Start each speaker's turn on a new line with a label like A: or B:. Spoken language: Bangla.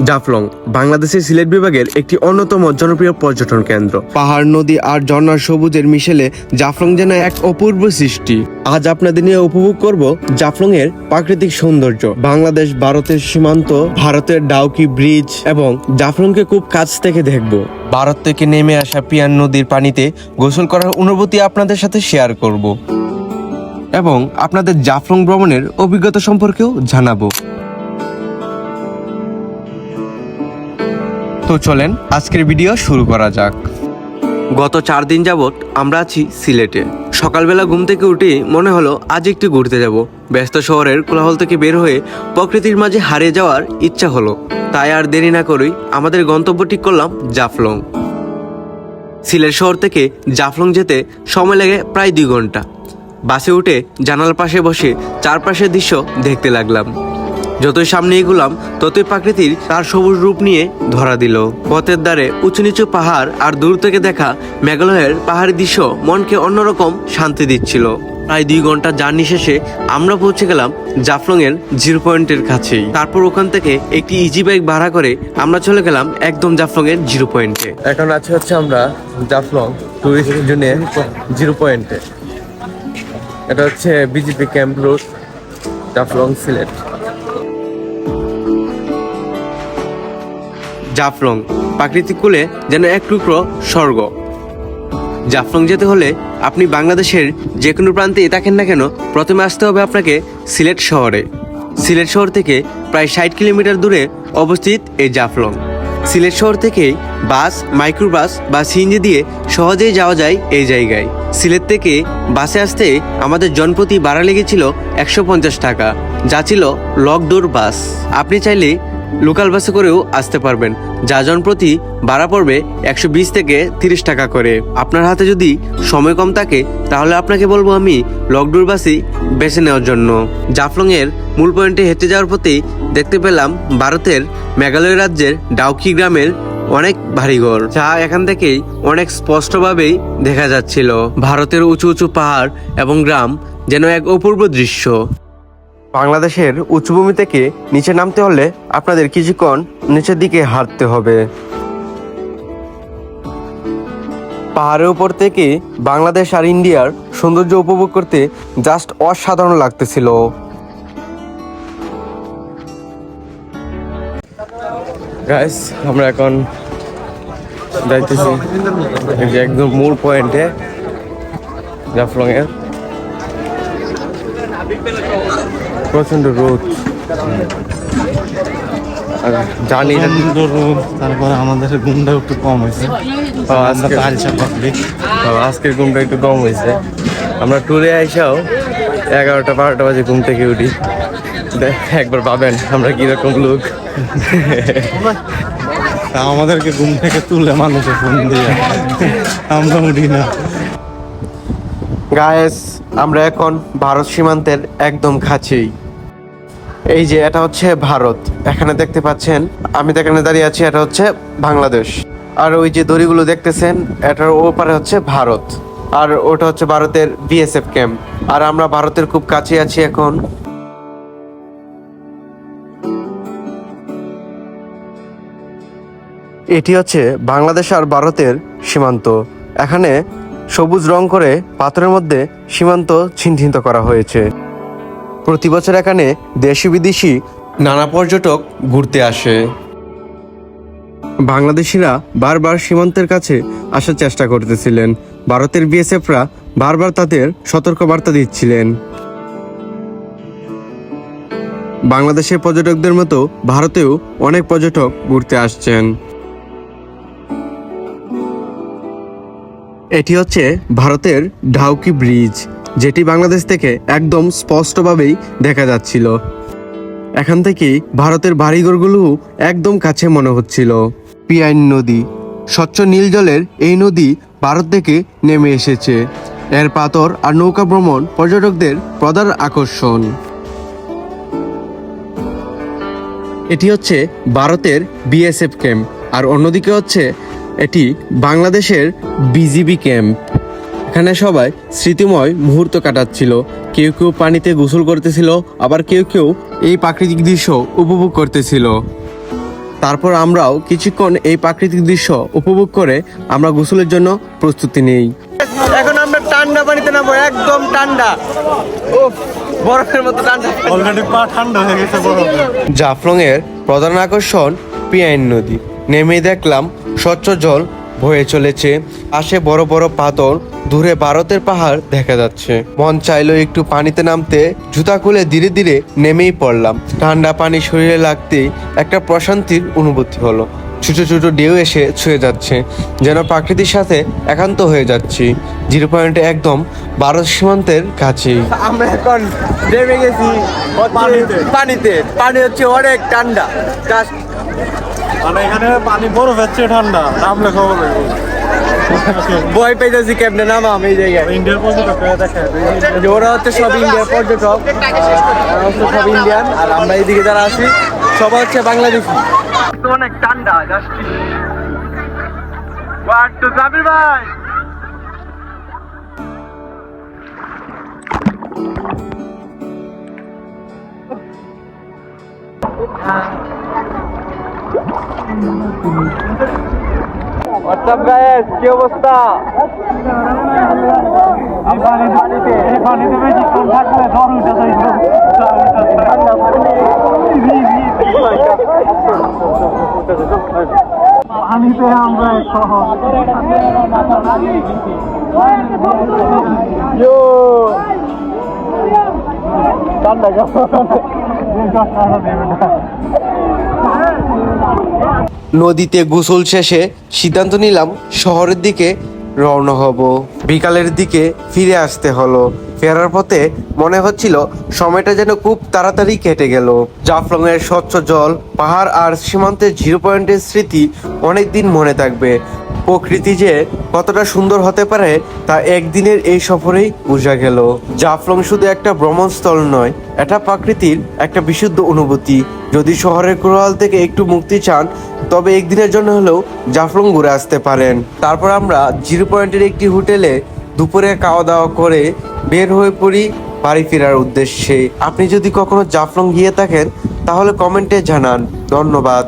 A: জাফলং, বাংলাদেশের সিলেট বিভাগের একটি অন্যতম জনপ্রিয় পর্যটন কেন্দ্র। পাহাড়, নদী আর ঝর্ণার সবুজের মিশেলে জাফলং যেন এক অপূর্ব সৃষ্টি। আজ আপনাদের নিয়ে উপভোগ করব জাফলং এর প্রাকৃতিক সৌন্দর্য। বাংলাদেশ, ভারতের সীমান্ত, ভারতের ডাউকি ব্রিজ এবং জাফলংকে খুব কাছ থেকে দেখব। ভারত থেকে নেমে আসা পিয়ান নদীর পানিতে গোসল করার অনুভূতি আপনাদের সাথে শেয়ার করব এবং আপনাদের জাফলং ভ্রমণের অভিজ্ঞতা সম্পর্কেও জানাব। তো চলেন আজকের ভিডিও শুরু করা যাক। গত চার দিন যাবৎ আমরা আছি সিলেটে। সকালবেলা ঘুম থেকে উঠে মনে হলো আজ একটু ঘুরতে যাব। ব্যস্ত শহরের কোলাহল থেকে বের হয়ে প্রকৃতির মাঝে হারিয়ে যাওয়ার ইচ্ছা হলো। তাই আর দেরি না করেই আমাদের গন্তব্য ঠিক করলাম জাফলং। সিলেট শহর থেকে জাফলং যেতে সময় লাগে প্রায় দুই ঘণ্টা। বাসে উঠে জানালার পাশে বসে চারপাশের দৃশ্য দেখতে লাগলাম। যতই সামনে এগুলাম, ততই প্রাকৃতির তার সবুজ রূপ নিয়ে ধরা দিল। পথের দ্বারে উঁচু নিচু পাহাড় আর দূর থেকে দেখা মেঘালয়ের পাহাড়ি দৃশ্য মনকে অন্যরকম শান্তি দিচ্ছিল। প্রায় দুই ঘণ্টা জার্নি শেষে আমরা পৌঁছে গেলাম জাফলং এর জিরো পয়েন্টের কাছেই। তারপর ওখান থেকে একটি ইজি বাইক ভাড়া করে আমরা চলে গেলাম একদম জাফলং এর জিরো পয়েন্টে। এখন আছে হচ্ছে আমরা জাফলং টুরিস্ট জন্য জিরো পয়েন্টে। এটা হচ্ছে BJP camp road Jaflong Sylhet. Jaflong প্রাকৃতিক কুলে যেন এক টুকরো স্বর্গ। জাফলং যেতে হলে আপনি বাংলাদেশের যে কোনো প্রান্তেই থাকেন না কেন, প্রথমে আসতে হবে আপনাকে সিলেট শহরে। সিলেট শহর থেকে প্রায় ষাট কিলোমিটার দূরে অবস্থিত এই জাফলং। সিলেট শহর থেকে বাস, মাইক্রোবাস বা সিএনজি দিয়ে সহজেই যাওয়া যায় এই জায়গায়। সিলেট থেকে বাসে আসতে আমাদের জনপ্রতি ভাড়া লেগেছিল একশো পঞ্চাশ টাকা, যা ছিল লকডোর বাস। আপনি চাইলে লোকাল বাসে করেও আসতে পারবেন। যা জন প্রতি ভাড়া পড়বে একশো বিশ থেকে তিরিশ টাকা করে। আপনার হাতে যদি সময় কম থাকে, তাহলে আপনাকে বলব আমি লকডোর বাসই বেছে নেওয়ার জন্য। জাফলং এর মূল পয়েন্টে হেঁটে যাওয়ার পথেই দেখতে পেলাম ভারতের মেঘালয় রাজ্যের ডাউকি গ্রামের অনেক বাড়িঘর, যা এখান থেকেই অনেক স্পষ্টভাবেই দেখা যাচ্ছিল। ভারতের উঁচু উঁচু পাহাড় এবং গ্রাম যেন এক অপূর্ব দৃশ্য। বাংলাদেশের উচ্চভূমি থেকে নিচে নামতে হলে আপনাদের কিছুক্ষণ নিচের দিকে হাঁটতে হবে। পাহাড়ের উপর থেকে বাংলাদেশ আর ইন্ডিয়ার সৌন্দর্য উপভোগ করতে জাস্ট অসাধারণ লাগতেছিল। গাইস আমরা এখন যাইতেছি একদম মূল পয়েন্টে জাফলং এর। প্রচণ্ড রোদ। জানি
B: রোদ তারপরে আমাদের ঘুমটা একটু কম হয়েছে।
A: আজকের ঘুমটা একটু কম হয়েছে। আমরা ট্যুরে আইসাও এগারোটা বারোটা বাজে ঘুম থেকে উঠি। দেখ, একবার পাবেন আমরা কীরকম লোক।
B: আমাদেরকে ঘুম থেকে তুলে মানুষে ফোন দিয়ে। আমরা উঠি না।
A: গায়েস আমরা এখন ভারত সীমান্তের একদম কাছেই। এই যে, এটা হচ্ছে ভারত। এখানে দেখতে পাচ্ছেন, আমি তো এখানে দাঁড়িয়ে আছি, এটা হচ্ছে বাংলাদেশ। আর ওই যে দড়িগুলো দেখতেছেন, এটার ওপারে হচ্ছে ভারত। আর ওটা হচ্ছে ভারতের বিএসএফ ক্যাম্প। আর আমরা ভারতের খুব কাছে আছি এখন। এটি হচ্ছে বাংলাদেশ আর ভারতের সীমান্ত। এখানে সবুজ রং করে পাথরের মধ্যে সীমান্ত চিহ্নিত করা হয়েছে। প্রতি বছর এখানে দেশি বিদেশি নানা পর্যটক ঘুরতে আসে। বাংলাদেশিরা বারবার সীমান্তের কাছে আসার চেষ্টা করতেছিলেন। ভারতের বিএসএফরা বারবার তাদের সতর্কবার্তা দিচ্ছিলেন। বাংলাদেশের পর্যটকদের মতো ভারতেও অনেক পর্যটক ঘুরতে আসছেন। এটি হচ্ছে ভারতের ঢাউকি ব্রিজ। যেটি বাংলাদেশ থেকে একদম স্পষ্টভাবেই দেখা যাচ্ছিল। এখান থেকেই ভারতের বাড়িঘরগুলো একদম কাছে মনে হচ্ছিল। পিয়াইন নদী, স্বচ্ছ নীল জলের এই নদী ভারত থেকে নেমে এসেছে। এর পাথর আর নৌকা ভ্রমণ পর্যটকদের প্রধান আকর্ষণ। এটি হচ্ছে ভারতের বিএসএফ ক্যাম্প, আর অন্যদিকে হচ্ছে এটি বাংলাদেশের বিজিবি ক্যাম্প। এখানে সবাই স্মৃতিময় মুহূর্ত কাটাচ্ছিল। কেউ কেউ পানিতে গোসল করতেছিল আবার কেউ কেউ এই প্রাকৃতিক দৃশ্য উপভোগ করতেছিল। তারপর আমরাও কিছুক্ষণ এই প্রাকৃতিক দৃশ্য উপভোগ করে আমরা গোসলের জন্য প্রস্তুতি নেই। এখন আমরা ঠান্ডা পানিতে নামবো একদম ঠান্ডা। বরফের মতো ঠান্ডা।
B: অলরেডি পা ঠান্ডা হয়ে গেছে বরফে।
A: জাফলং এর প্রধান আকর্ষণ পিয়াইন নদী। নেমে দেখলাম স্বচ্ছ জল বয়ে চলেছে। পাশে বড় বড় পাথর দূরে ভারতের পাহাড় দেখা যাচ্ছে। মন চাইলো একটু পানিতে নামতে জুতা খুলে ধীরে ধীরে নেমেই পড়লাম। ঠান্ডা পানি শরীরে লাগতেই একটা প্রশান্তির অনুভূতি হলো। ছোট ছোট ঢেউ এসে ছুঁয়ে যাচ্ছে যেন প্রকৃতির সাথে একান্ত হয়ে যাচ্ছি। জিরো পয়েন্টে একদম ভারত সীমান্তের কাছেই। আমরা এখন নেমে গেছি
B: পানিতে।
A: পানিতে। পানি হচ্ছে অনেক ঠান্ডা।
B: মানে এখানে পানি বরফের চেয়ে ঠান্ডা। নামলে খবর হবে
A: ভয় পেয়েছি কেমনে নামাম এই জায়গায়।
B: ইন্ডিয়ার পর্যটক
A: ওরা হচ্ছে সব ইন্ডিয়ার পর্যটক। হচ্ছে সব ইন্ডিয়ান। আর আমরা এইদিকে যারা আছি সবাই হচ্ছে বাংলাদেশি। অনেক ঠান্ডা জাস্ট জাবির ভাই। হোয়াটসঅ্যাপ গায়েস কি অবস্থা?
B: পানিতে এই পানিতে
A: নদীতে গোসল শেষে সিদ্ধান্ত নিলাম শহরের দিকে রওনা হব। বিকালের দিকে ফিরে আসতে হলো। ফেরার পথে মনে হচ্ছিল সময়টা যেন খুব তাড়াতাড়ি কেটে গেল। জাফলং এর স্বচ্ছ জল, পাহাড় আর সীমান্তের জিরো পয়েন্টের স্মৃতি অনেকদিন মনে থাকবে। প্রকৃতি যে কতটা সুন্দর হতে পারে তা একদিনের এই সফরেই বোঝা গেল। জাফলং শুধু একটা ভ্রমণস্থল নয়, এটা প্রকৃতির একটা বিশুদ্ধ অনুভূতি। যদি শহরের কোলাহল থেকে একটু মুক্তি চান, তবে একদিনের জন্য হলেও জাফলং ঘুরে আসতে পারেন। তারপর আমরা জিরো পয়েন্টের একটি হোটেলে দুপুরে খাওয়া দাওয়া করে বের হয়ে পড়ি বাড়ি ফেরার উদ্দেশ্যে। আপনি যদি কখনো জাফলং গিয়ে থাকেন, তাহলে কমেন্টে জানান। ধন্যবাদ।